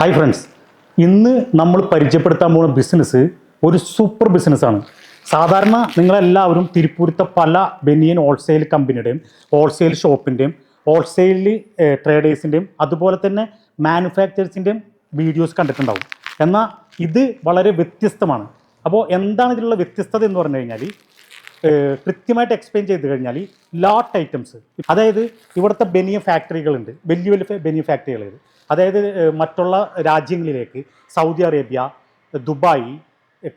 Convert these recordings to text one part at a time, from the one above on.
Hi friends ഇന്ന് നമ്മൾ പരിചയപ്പെടുത്താൻ പോകുന്ന ബിസിനസ് ഒരു സൂപ്പർ ബിസിനസ്സാണ് സാധാരണ നിങ്ങളെല്ലാവരും തിരുപ്പൂരത്തെ പല ബെനിയൻ ഹോൾസെയിൽ കമ്പനിയുടെയും ഹോൾസെയിൽ ഷോപ്പിന്റെയും ഹോൾസെയിൽ ട്രേഡേഴ്സിന്റെയും അതുപോലെ തന്നെ മാനുഫാക്ചറേഴ്സിന്റെയും വീഡിയോസ് കണ്ടിട്ടുണ്ടാവും. എന്നാൽ ഇത് വളരെ വ്യത്യസ്തമാണ്. അപ്പോൾ എന്താണ് ഇതിലുള്ള വ്യത്യസ്തത എന്ന് പറഞ്ഞു കഴിഞ്ഞാൽ കൃത്യമായിട്ട് എക്സ്പ്ലെയിൻ ചെയ്ത് കഴിഞ്ഞാൽ ലോട്ട് ഐറ്റംസ് അതായത് ഇവിടുത്തെ ബെനിയ ഫാക്ടറികളുണ്ട് വലിയ വലിയ ബെനിയ ഫാക്ടറികൾ അതായത് മറ്റുള്ള രാജ്യങ്ങളിലേക്ക് Saudi Arabia Dubai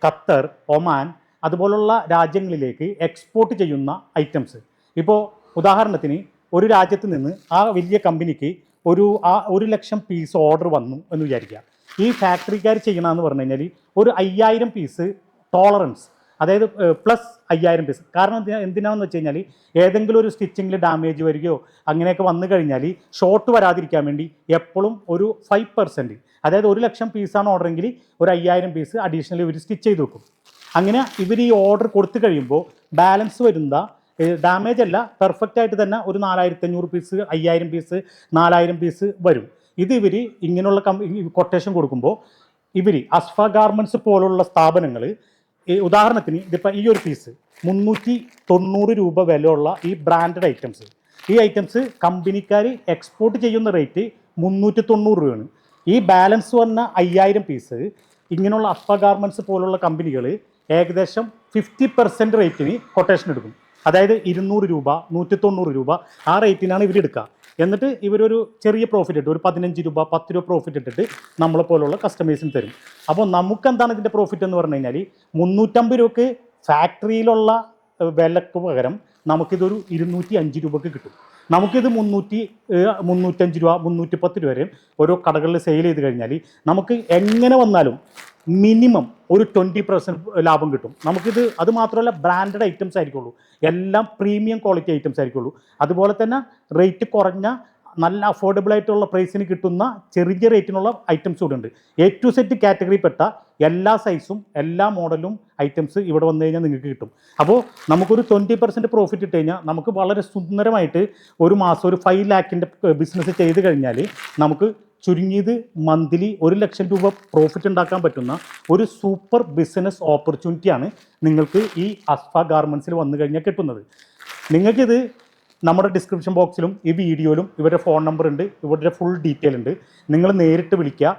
Qatar Oman അതുപോലുള്ള രാജ്യങ്ങളിലേക്ക് എക്സ്പോർട്ട് ചെയ്യുന്ന ഐറ്റംസ് ഇപ്പോൾ ഉദാഹരണത്തിന് ഒരു രാജ്യത്ത് നിന്ന് ആ വലിയ കമ്പനിക്ക് ഒരു ആ ഒരു ലക്ഷം പീസ് ഓർഡർ വന്നു എന്ന് വിചാരിക്കുക. ഈ ഫാക്ടറിക്കാർ ചെയ്യണമെന്ന് പറഞ്ഞു കഴിഞ്ഞാൽ ഒരു അയ്യായിരം പീസ് ടോളറൻസ് അതായത് പ്ലസ് അയ്യായിരം പീസ് കാരണം എന്തിനാ എന്തിനാണെന്ന് വെച്ച് കഴിഞ്ഞാൽ ഏതെങ്കിലും ഒരു സ്റ്റിച്ചിങ്ങിൽ ഡാമേജ് വരികയോ അങ്ങനെയൊക്കെ വന്നു കഴിഞ്ഞാൽ ഷോർട്ട് വരാതിരിക്കാൻ വേണ്ടി എപ്പോഴും ഒരു ഫൈവ് പെർസെന്റ് അതായത് ഒരു ലക്ഷം പീസാണ് ഓർഡറെങ്കിൽ ഒരു അയ്യായിരം പീസ് അഡീഷണൽ ഇവർ സ്റ്റിച്ച് ചെയ്ത് വെക്കും. അങ്ങനെ ഇവർ ഈ ഓർഡർ കൊടുത്തു കഴിയുമ്പോൾ ബാലൻസ് വരുന്ന ഡാമേജ് അല്ല പെർഫെക്റ്റ് ആയിട്ട് തന്നെ ഒരു നാലായിരത്തി അഞ്ഞൂറ് പീസ് അയ്യായിരം പീസ് നാലായിരം പീസ് വരും. ഇത് ഇവർ ഇങ്ങനെയുള്ള കൊട്ടേഷൻ കൊടുക്കുമ്പോൾ ഇവർ അസ്ഫ ഗാർമെന്റ്സ് പോലുള്ള സ്ഥാപനങ്ങൾ ഈ ഉദാഹരണത്തിന് ഇതിപ്പോൾ ഈ ഒരു പീസ് മുന്നൂറ്റി തൊണ്ണൂറ് രൂപ വിലയുള്ള ഈ ബ്രാൻഡഡ് ഐറ്റംസ് ഈ ഐറ്റംസ് കമ്പനിക്കാർ എക്സ്പോർട്ട് ചെയ്യുന്ന റേറ്റ് മുന്നൂറ്റി തൊണ്ണൂറ് രൂപയാണ്. ഈ ബാലൻസ് വന്ന അയ്യായിരം പീസ് ഇങ്ങനെയുള്ള അപ്പ ഗാർമെന്റ്സ് പോലുള്ള കമ്പനികൾ ഏകദേശം ഫിഫ്റ്റി പെർസെന്റ് റേറ്റിന് കൊട്ടേഷൻ എടുക്കും. അതായത് ഇരുന്നൂറ് രൂപ നൂറ്റി തൊണ്ണൂറ് രൂപ ആ റേറ്റിനാണ് ഇവർ എടുക്കുക. എന്നിട്ട് ഇവരൊരു ചെറിയ പ്രോഫിറ്റ് ഇട്ട് ഒരു പതിനഞ്ച് രൂപ പത്ത് രൂപ പ്രോഫിറ്റ് ഇട്ടിട്ട് നമ്മളെ പോലുള്ള കസ്റ്റമേഴ്സിന് തരും. അപ്പോൾ നമുക്ക് എന്താണ് ഇതിന്റെ പ്രോഫിറ്റ് എന്ന് പറഞ്ഞു കഴിഞ്ഞാൽ മുന്നൂറ്റമ്പത് രൂപക്ക് ഫാക്ടറിയിലുള്ള വിലക്ക് പകരം നമുക്കിതൊരു ഇരുന്നൂറ്റി അഞ്ച് രൂപക്ക് കിട്ടും. നമുക്കിത് മുന്നൂറ്റി മുന്നൂറ്റഞ്ച് രൂപ മുന്നൂറ്റി പത്ത് രൂപ വരെയും ഓരോ കടകളിൽ സെയിൽ ചെയ്ത് കഴിഞ്ഞാൽ നമുക്ക് എങ്ങനെ വന്നാലും മിനിമം ഒരു ട്വന്റി പെർസെന്റ് ലാഭം കിട്ടും. നമുക്കിത് അത് മാത്രമല്ല ബ്രാൻഡഡ് ഐറ്റംസ് ആയിരിക്കുള്ളൂ. എല്ലാം പ്രീമിയം ക്വാളിറ്റി ഐറ്റംസ് ആയിരിക്കുള്ളൂ. അതുപോലെ തന്നെ റേറ്റ് കുറഞ്ഞ നല്ല അഫോർഡബിൾ ആയിട്ടുള്ള പ്രൈസിന് കിട്ടുന്ന ചെറിയ റേറ്റിനുള്ള ഐറ്റംസ് കൂടെ ഉണ്ട്. എ ടു സെറ്റ് കാറ്റഗറിപ്പെട്ട എല്ലാ സൈസും എല്ലാ മോഡലും ഐറ്റംസ് ഇവിടെ വന്നു കഴിഞ്ഞാൽ നിങ്ങൾക്ക് കിട്ടും. അപ്പോൾ നമുക്കൊരു ട്വന്റി പെർസെന്റ് പ്രോഫിറ്റ് ഇട്ട് കഴിഞ്ഞാൽ നമുക്ക് വളരെ സുന്ദരമായിട്ട് ഒരു മാസം ഒരു ഫൈവ് ലാക്കിന്റെ ബിസിനസ് ചെയ്ത് കഴിഞ്ഞാൽ നമുക്ക് ചുരുങ്ങിയത് മന്ത്ലി ഒരു ലക്ഷം രൂപ പ്രോഫിറ്റ് ഉണ്ടാക്കാൻ പറ്റുന്ന ഒരു സൂപ്പർ ബിസിനസ് ഓപ്പർച്യൂണിറ്റിയാണ് നിങ്ങൾക്ക് ഈ അസ്ഫ ഗാർമെൻസിൽ വന്നു കഴിഞ്ഞാൽ കിട്ടുന്നത്. നിങ്ങൾക്കിത് നമ്മുടെ ഡിസ്ക്രിപ്ഷൻ ബോക്സിലും ഈ വീഡിയോയിലും ഇവരുടെ ഫോൺ നമ്പർ ഉണ്ട് ഇവരുടെ ഫുൾ ഡീറ്റെയിൽ ഉണ്ട്. നിങ്ങൾ നേരിട്ട് വിളിക്കുക.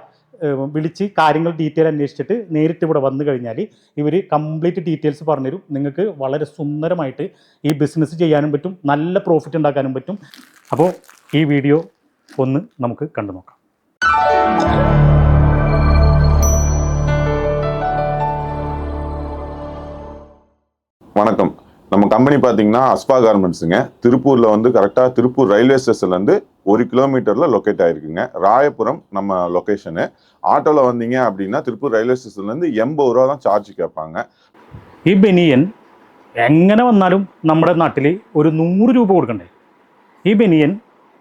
വിളിച്ച് കാര്യങ്ങൾ ഡീറ്റെയിൽ അന്വേഷിച്ചിട്ട് നേരിട്ട് ഇവിടെ വന്നു കഴിഞ്ഞാൽ ഇവർ കംപ്ലീറ്റ് ഡീറ്റെയിൽസ് പറഞ്ഞുതരും നിങ്ങൾക്ക് വളരെ സുന്ദരമായിട്ട് ഈ ബിസിനസ് ചെയ്യാനും പറ്റും നല്ല പ്രോഫിറ്റ് ഉണ്ടാക്കാനും പറ്റും അപ്പോൾ ഈ വീഡിയോ ഒന്ന് നമുക്ക് കണ്ടു നോക്കാം வணக்கம் நம்ம கம்பெனி பார்த்தீங்கன்னா அஸ்பா கார்மெண்ட்ஸுங்க திருப்பூரில் வந்து கரெக்டாக திருப்பூர் ரயில்வே ஸ்டேஷன்லேருந்து ஒரு கிலோமீட்டரில் லொக்கேட் ஆயிருக்குங்க ராயபுரம் நம்ம லொக்கேஷனு ஆட்டோவில் வந்தீங்க அப்படின்னா திருப்பூர் ரயில்வே ஸ்டேஷன்லேருந்து எண்பது ரூபா தான் சார்ஜ் கேட்பாங்க ഈ ബനിയൻ എങ്ങനെ വന്നാലും നമ്മുടെ നാട്ടിൽ ഒരു നൂറ് രൂപ കൊടുക്കണ്ടേ ഈ ബനിയൻ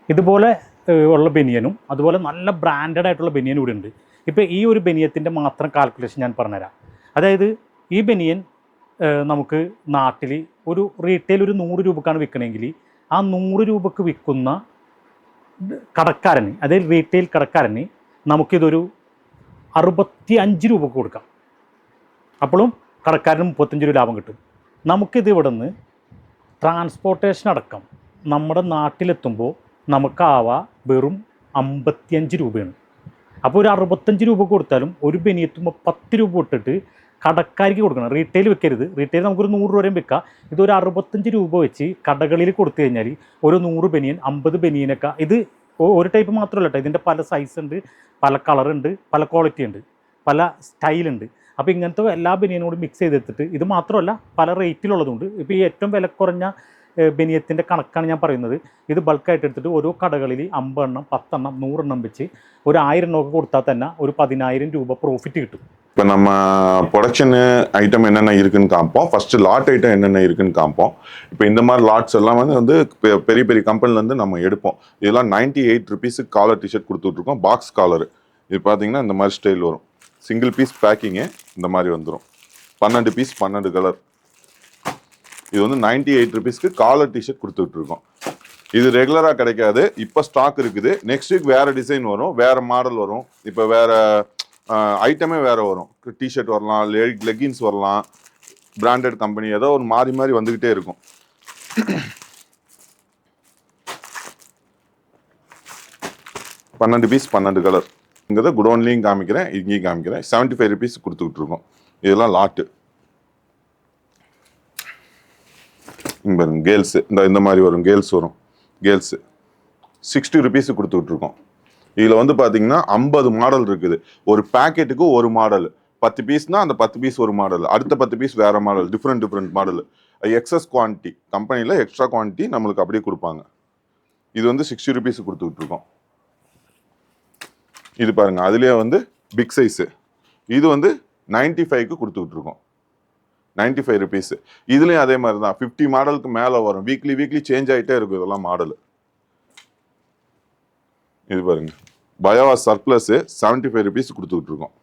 ഇതുപോലെ ഏഹ്, ഉള്ള ബനിയനും അതുപോലെ നല്ല ബ്രാൻഡഡ് ആയിട്ടുള്ള ബനിയനും ഇവിടെ ഉണ്ട് ഇപ്പോൾ ഈ ഒരു ബനിയത്തിൻ്റെ മാത്രം കാൽക്കുലേഷൻ ഞാൻ പറഞ്ഞുതരാം അതായത് ഈ ബനിയൻ ഏഹ്, നമുക്ക് നാട്ടിൽ ഒരു റീറ്റെയിൽ ഒരു നൂറ് രൂപക്കാണ് വിൽക്കണമെങ്കിൽ ആ നൂറ് രൂപക്ക് വിൽക്കുന്ന കടക്കാരന് അതായത് റീറ്റെയിൽ കടക്കാരന് നമുക്കിതൊരു അറുപത്തി അഞ്ച് രൂപക്ക് കൊടുക്കാം. അപ്പോഴും കടക്കാരന് മുപ്പത്തഞ്ച് രൂപ ലാഭം കിട്ടും. നമുക്കിത് ഇവിടെ നിന്ന് ട്രാൻസ്പോർട്ടേഷൻ അടക്കം നമ്മുടെ നാട്ടിലെത്തുമ്പോൾ നമുക്കാവ വെറും അമ്പത്തിയഞ്ച് രൂപയാണ്. അപ്പോൾ ഒരു അറുപത്തഞ്ച് രൂപ കൊടുത്താലും ഒരു ബനിയെത്തുമ്പോൾ പത്ത് രൂപ ഇട്ടിട്ട് കടക്കാർക്ക് കൊടുക്കണം. റീറ്റെയിൽ വെക്കരുത്. റീറ്റെയിൽ നമുക്കൊരു നൂറ് രൂപ വരെയും വെക്കാം ഇതൊരു അറുപത്തഞ്ച് രൂപ വെച്ച് കടകളിൽ കൊടുത്തു കഴിഞ്ഞാൽ ഒരു നൂറ് ബനിയൻ അമ്പത് ബനിയനൊക്കെ ഇത് ഒരു ടൈപ്പ് മാത്രമല്ല കേട്ടോ ഇതിന്റെ പല സൈസ് ഉണ്ട് പല കളറുണ്ട് പല ക്വാളിറ്റി ഉണ്ട് പല സ്റ്റൈലുണ്ട് അപ്പോൾ ഇങ്ങനത്തെ എല്ലാ ബനിയനും കൂടി മിക്സ് ചെയ്തെടുത്തിട്ട് ഇത് മാത്രമല്ല പല റേറ്റിലുള്ളതുണ്ട് ഇപ്പോൾ ഈ ഏറ്റവും വില കുറഞ്ഞ ബനിയത്തിന്റെ കണക്കാണ് ഞാൻ പറയുന്നത്. ഇത് ബൾക്കായിട്ട് എടുത്തിട്ട് ഓരോ കടകളിൽ അമ്പതെണ്ണം പത്തെണ്ണം നൂറെണ്ണം വെച്ച് ഒരു ആയിരം എണ്ണമൊക്കെ കൊടുത്താൽ തന്നെ ഒരു പതിനായിരം രൂപ പ്രോഫിറ്റ് കിട്ടും. இப்போ நம்ம ப்ரொடக்ஷனு ஐட்டம் என்னென்ன இருக்குன்னு காமிப்போம் ஃபர்ஸ்ட் லாட் ஐட்டம் என்னென்ன இருக்குன்னு காமிப்போம் இப்போ இந்த மாதிரி லாட்ஸ் எல்லாம் வந்து வந்து பெ- பெரிய பெரிய கம்பெனிலேருந்து நம்ம எடுப்போம். இதெல்லாம் நைன்டி எயிட் ருபீஸுக்கு காலர் டிஷர்ட் கொடுத்துட்ருக்கோம். பாக்ஸ் காலர் இது பார்த்தீங்கன்னா இந்த மாதிரி ஸ்டைல் வரும். சிங்கிள் பீஸ் பேக்கிங்கு இந்த மாதிரி வந்துடும் பன்னெண்டு பீஸ் பன்னெண்டு கலர் இது வந்து நைன்டி எயிட் ருபீஸ்க்கு காலர் டிஷர்ட் கொடுத்துட்ருக்கோம். இது ரெகுலராக கிடைக்காது. இப்போ ஸ்டாக் இருக்குது. நெக்ஸ்ட் வீக் வேறு டிசைன் வரும். வேறு மாடல் வரும். இப்போ வேறு ஐட்டமே வேறு வரும். டிஷர்ட் வரலாம் லெகின்ஸ் வரலாம். பிராண்டட் கம்பெனி ஏதோ ஒரு மாறி மாறி வந்துக்கிட்டே இருக்கும். பன்னெண்டு பீஸ் பன்னெண்டு கலர் இங்கே தான் குடோன்லேயும் காமிக்கிறேன் இங்கேயும் காமிக்கிறேன். செவன்ட்டி ஃபைவ் ருபீஸ் கொடுத்துக்கிட்டு இருக்கோம். இதெல்லாம் லாட்டு இங்கே கேர்ள்ஸு இந்த இந்த மாதிரி வரும் கேர்ள்ஸ் வரும். கேர்ள்ஸு சிக்ஸ்டி ருபீஸு கொடுத்துக்கிட்டு இருக்கோம். இதில் வந்து பார்த்தீங்கன்னா ஐம்பது மாடல் இருக்குது. ஒரு பேக்கெட்டுக்கு ஒரு மாடல் பத்து பீஸ்னா அந்த பத்து பீஸ் ஒரு மாடல் அடுத்த பத்து பீஸ் வேற model different different model excess quantity கம்பெனியில் எக்ஸ்ட்ரா குவான்டிட்டி நம்மளுக்கு அப்படியே கொடுப்பாங்க. இது வந்து சிக்ஸ்டி ருபீஸ் கொடுத்துக்கிட்டு இருக்கோம். இது பாருங்க. அதுலேயே வந்து பிக் சைஸு இது வந்து நைன்டி ஃபைவ்க்கு கொடுத்துக்கிட்டு இருக்கோம். நைன்டி ஃபைவ் ருபீஸ் இதுலேயும் அதே மாதிரி தான் ஃபிஃப்டி மாடலுக்கு மேலே வரும். வீக்லி வீக்லி சேஞ்ச் ஆகிட்டே இருக்கும் இதெல்லாம் மாடல் இது பாருங்க. Biowash surplus seventy five rupees கொடுத்துக்கிட்டு இருக்கோம்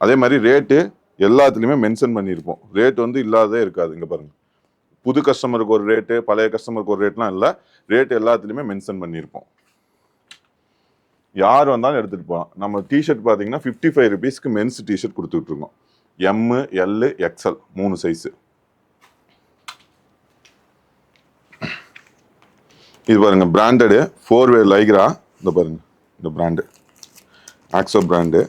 அதே மாதிரி ரேட்டு எல்லாத்துலேயுமே மென்ஷன் பண்ணியிருப்போம். ரேட் வந்து இல்லாததே இருக்காது. இங்கே பாருங்க. புது கஸ்டமருக்கு ஒரு ரேட்டு பழைய கஸ்டமருக்கு ஒரு ரேட்லாம் இல்லை. ரேட் எல்லாத்துலேயுமே மென்ஷன் பண்ணியிருப்போம். யார் வந்தாலும் எடுத்துகிட்டு போகலாம் நம்ம டிஷர்ட் பார்த்தீங்கன்னா ஃபிஃப்டி ஃபைவ் ருபீஸ்க்கு மென்ஸ் டிஷர்ட் கொடுத்துட்டு இருக்கோம் எம்மு எல்லு எக்ஸ்எல் மூணு சைஸு இது பாருங்க பிராண்டடு ஃபோர் வே லைக்ரா இந்த பாருங்க இந்த பிராண்டு ஆக்ஸோ பிராண்டு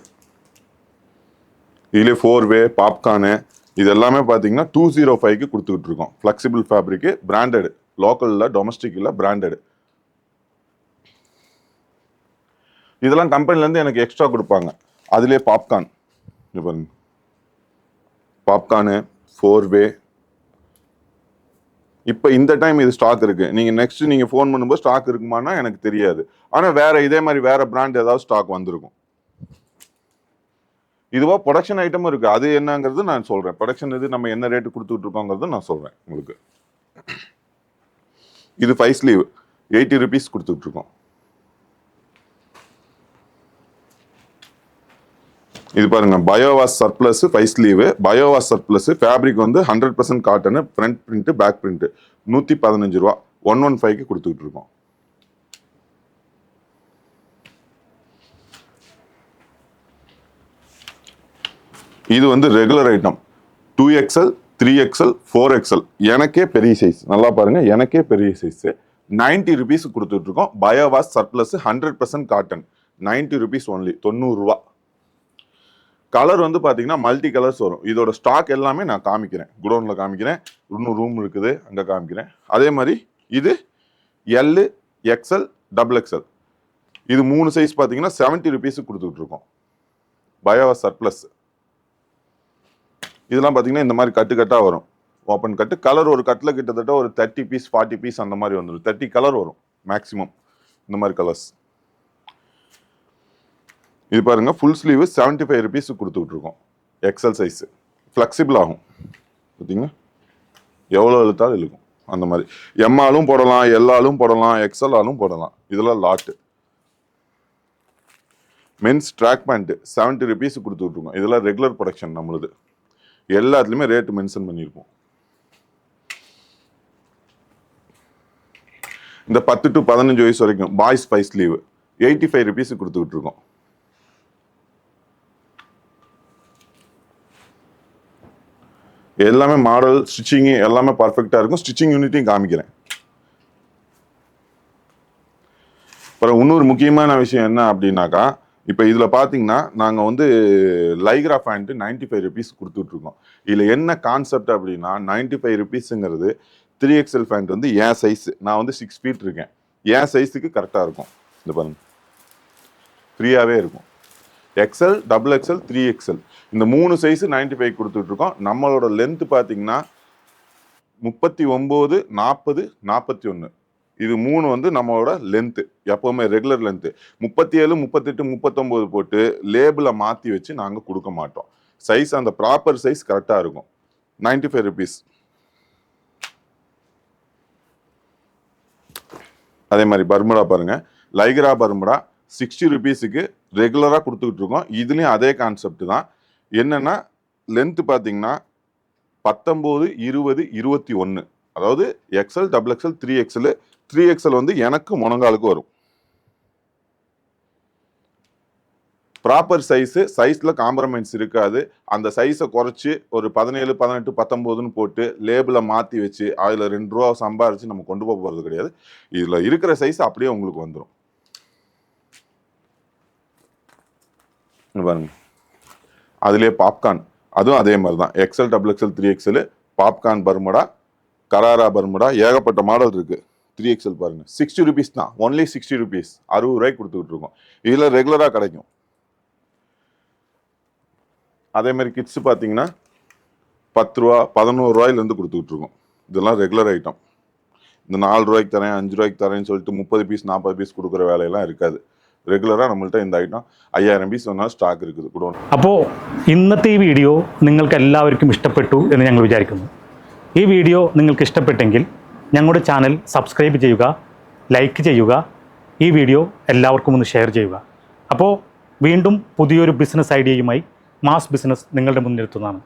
இதுலேயே ஃபோர் வே பாப்கார்னு இது எல்லாமே பார்த்தீங்கன்னா டூ ஜீரோ ஃபைவ்க்கு கொடுத்துக்கிட்டு இருக்கோம். ஃப்ளெக்சிபிள் ஃபேப்ரிக்கு பிராண்டடு லோக்கலில் டொமஸ்டிக் இல்லை பிராண்டடு இதெல்லாம் கம்பெனிலேருந்து எனக்கு எக்ஸ்ட்ரா கொடுப்பாங்க. அதுலேயே பாப்கார்ன் இது பாருங்க. பாப்கார்னு ஃபோர் வே இப்போ இந்த டைம் இது ஸ்டாக் இருக்கு. நீங்கள் நெக்ஸ்ட் நீங்கள் ஃபோன் பண்ணும்போது ஸ்டாக் இருக்குமானா எனக்கு தெரியாது. ஆனால் வேற இதே மாதிரி வேற பிராண்ட் ஏதாவது ஸ்டாக் வந்திருக்கும். இதுவா ப்ரொடக்ஷன் ஐட்டமும் இருக்கு. அது என்னங்கிறது நான் சொல்றேன். ப்ரொடக்ஷன் இது நம்ம என்ன ரேட்டு கொடுத்துட்டு இருக்கோங்கிறது நான் சொல்றேன் உங்களுக்கு. இது ஃபைவ் ஸ்லீவ் எயிட்டி ருபீஸ் கொடுத்துட்டு இது பாருங்க biowash surplus five sleeve biowash surplus fabric வந்து hundred percent cotton front print back print நூற்றி பதினஞ்சு ரூபா ஒன் ஒன் ஃபைவ்க்கு கொடுத்துக்கிட்டு இருக்கோம். இது வந்து regular item two XL three XL four XL எனக்கே பெரிய சைஸ் நல்லா பாருங்க எனக்கே பெரிய சைஸ் நைன்டி ருபீஸ் கொடுத்துட்டு இருக்கோம் biowash surplus hundred percent cotton ninety rupees only தொண்ணூறுரூவா கலர் வந்து பார்த்தீங்கன்னா மல்டி கலர்ஸ் வரும். இதோட ஸ்டாக் எல்லாமே நான் காமிக்கிறேன். குடோனில் காமிக்கிறேன். இன்னும் ரூம் இருக்குது. அங்கே காமிக்கிறேன். அதே மாதிரி இது எல்லு எக்ஸ்எல் டபுள் எக்ஸ்எல் இது மூணு சைஸ் பார்த்தீங்கன்னா செவன்ட்டி ருபீஸுக்கு கொடுத்துட்ருக்கோம் பயோவா சர்ப்ளஸ் இதெல்லாம் பார்த்தீங்கன்னா இந்த மாதிரி கட்டு கட்டாக வரும். ஓப்பன் கட்டு கலர் ஒரு கட்டில் கிட்டத்தட்ட ஒரு தேர்ட்டி பீஸ் ஃபார்ட்டி பீஸ் அந்த மாதிரி வந்துடும் தேர்ட்டி கலர் வரும். மேக்ஸிமம் இந்த மாதிரி கலர்ஸ் இது பாருங்க full sleeve seventy five rupees கொடுத்துக்கிட்டு இருக்கோம் எக்ஸல் சைஸு ஃப்ளெக்சிபிள் ஆகும். பார்த்தீங்களா எவ்வளோ இழுத்தாலும் இழுக்கும். அந்த மாதிரி. எம்ஆலும் போடலாம் எல்லாலும் போடலாம் எக்ஸலாலும் போடலாம். இதெல்லாம் lot men's track pant seventy rupees கொடுத்து விட்ருக்கோம் இதெல்லாம் ரெகுலர் ப்ரொடக்ஷன் நம்மளுது. எல்லாத்துலேயுமே ரேட்டு மென்ஷன் பண்ணியிருப்போம் இந்த பத்து டு பதினஞ்சு வயசு வரைக்கும் boys five sleeve eighty five rupees கொடுத்துக்கிட்டு இருக்கோம் எல்லாமே மாடல் ஸ்டிச்சிங்கு எல்லாமே பர்ஃபெக்டாக இருக்கும். ஸ்டிச்சிங் யூனிட்டையும் காமிக்கிறேன். அப்புறம் இன்னொரு முக்கியமான விஷயம் என்ன அப்படின்னாக்கா இப்போ இதில் பார்த்தீங்கன்னா நாங்கள் வந்து Lycra pant ninety five rupees கொடுத்துட்ருக்கோம். இதில் என்ன கான்செப்ட் அப்படின்னா நைன்டி ஃபைவ் ருபீஸுங்கிறது த்ரீ எக்ஸ்எல் ஃபேண்ட் வந்து என் சைஸ் நான் வந்து சிக்ஸ் ஃபீட் இருக்கேன். என் சைஸுக்கு கரெக்டாக இருக்கும். இந்த பாருங்க. ஃப்ரீயாகவே இருக்கும். XL double XL three XL இந்த மூணு சைஸ் நைன்டி ஃபைவ் கொடுத்துட்ருக்கோம். நம்மளோட லென்த்து பார்த்தீங்கன்னா முப்பத்தி ஒம்பது நாற்பது நாற்பத்தி ஒன்று இது மூணு வந்து நம்மளோட லென்த்து எப்போவுமே ரெகுலர் லென்த்து முப்பத்தி ஏழு முப்பத்தெட்டு முப்பத்தொம்போது போட்டு லேபிளை மாற்றி வச்சு நாங்கள் கொடுக்க மாட்டோம். சைஸ் அந்த ப்ராப்பர் சைஸ் கரெக்டாக இருக்கும். நைன்டி ஃபைவ் ருபீஸ் அதே மாதிரி பர்முடா பாருங்கள் லைக்ரா பர்முடா. சிக்ஸ்டி ருபீஸுக்கு ரெகுலராக கொடுத்துக்கிட்டு இருக்கோம். இதுலேயும் அதே கான்செப்ட் தான். என்னென்னா லென்த்து பார்த்தீங்கன்னா பத்தொம்போது இருபது இருபத்தி ஒன்று அதாவது XL double XL three XL three XL வந்து எனக்கு முனங்காலுக்கு வரும். ப்ராப்பர் சைஸு சைஸில் காம்ப்ரமைஸ் இருக்காது. அந்த சைஸை குறைச்சி ஒரு பதினேழு பதினெட்டு பத்தொம்போதுன்னு போட்டு லேபிளை மாற்றி வச்சு அதில் ரெண்டு ரூபா சம்பாரித்து நம்ம கொண்டு போக போகிறது கிடையாது. இதில் இருக்கிற சைஸ் அப்படியே உங்களுக்கு வந்துடும் பாருங்க. அதுலேயே பாப்கார்ன் அதுவும் அதே மாதிரி தான் XL double XL three XL popcorn Bermuda கராரா Bermuda ஏகப்பட்ட மாடல் இருக்கு. த்ரீ எக்ஸல் பாருங்க. சிக்ஸ்டி ருபீஸ் தான். ஒன்லி சிக்ஸ்டி ருபீஸ் அறுபது ரூபாய்க்கு கொடுத்துக்கிட்டு இருக்கோம். இதில் ரெகுலராக கிடைக்கும். அதே மாதிரி கிட்ஸ் பார்த்தீங்கன்னா பத்து ரூபா பதினோரு ரூபாயிலேருந்து கொடுத்துக்கிட்டு இருக்கோம். இதெல்லாம் ரெகுலர் ஐட்டம் இந்த நாலு ரூபாய்க்கு தரேன் அஞ்சு ரூபாய்க்கு தரேன்னு சொல்லிட்டு முப்பது பீஸ் நாற்பது பீஸ் கொடுக்குற வேலையெல்லாம் இருக்காது. ரெகுலராக நம்மள்ட்ட இந்த ஐட்டம் ஐயாயிரம் பீஸ் வேணாலும் സ്റ്റാക്ക് இருக்குது കുടോൺ അപ്പോൾ ഇന്നത്തെ ഈ വീഡിയോ നിങ്ങൾക്ക് എല്ലാവർക്കും ഇഷ്ടപ്പെട്ടു എന്ന് ഞങ്ങൾ വിചാരിക്കുന്നു ഈ വീഡിയോ നിങ്ങൾക്ക് ഇഷ്ടപ്പെട്ടെങ്കിൽ ഞങ്ങളുടെ ചാനൽ സബ്സ്ക്രൈബ് ചെയ്യുക ലൈക്ക് ചെയ്യുക ഈ വീഡിയോ എല്ലാവർക്കും ഒന്ന് ഷെയർ ചെയ്യുക അപ്പോൾ വീണ്ടും പുതിയൊരു ബിസിനസ് ഐഡിയയുമായി മാസ് ബിസിനസ് നിങ്ങളുടെ മുന്നിലെത്തുന്നതാണ്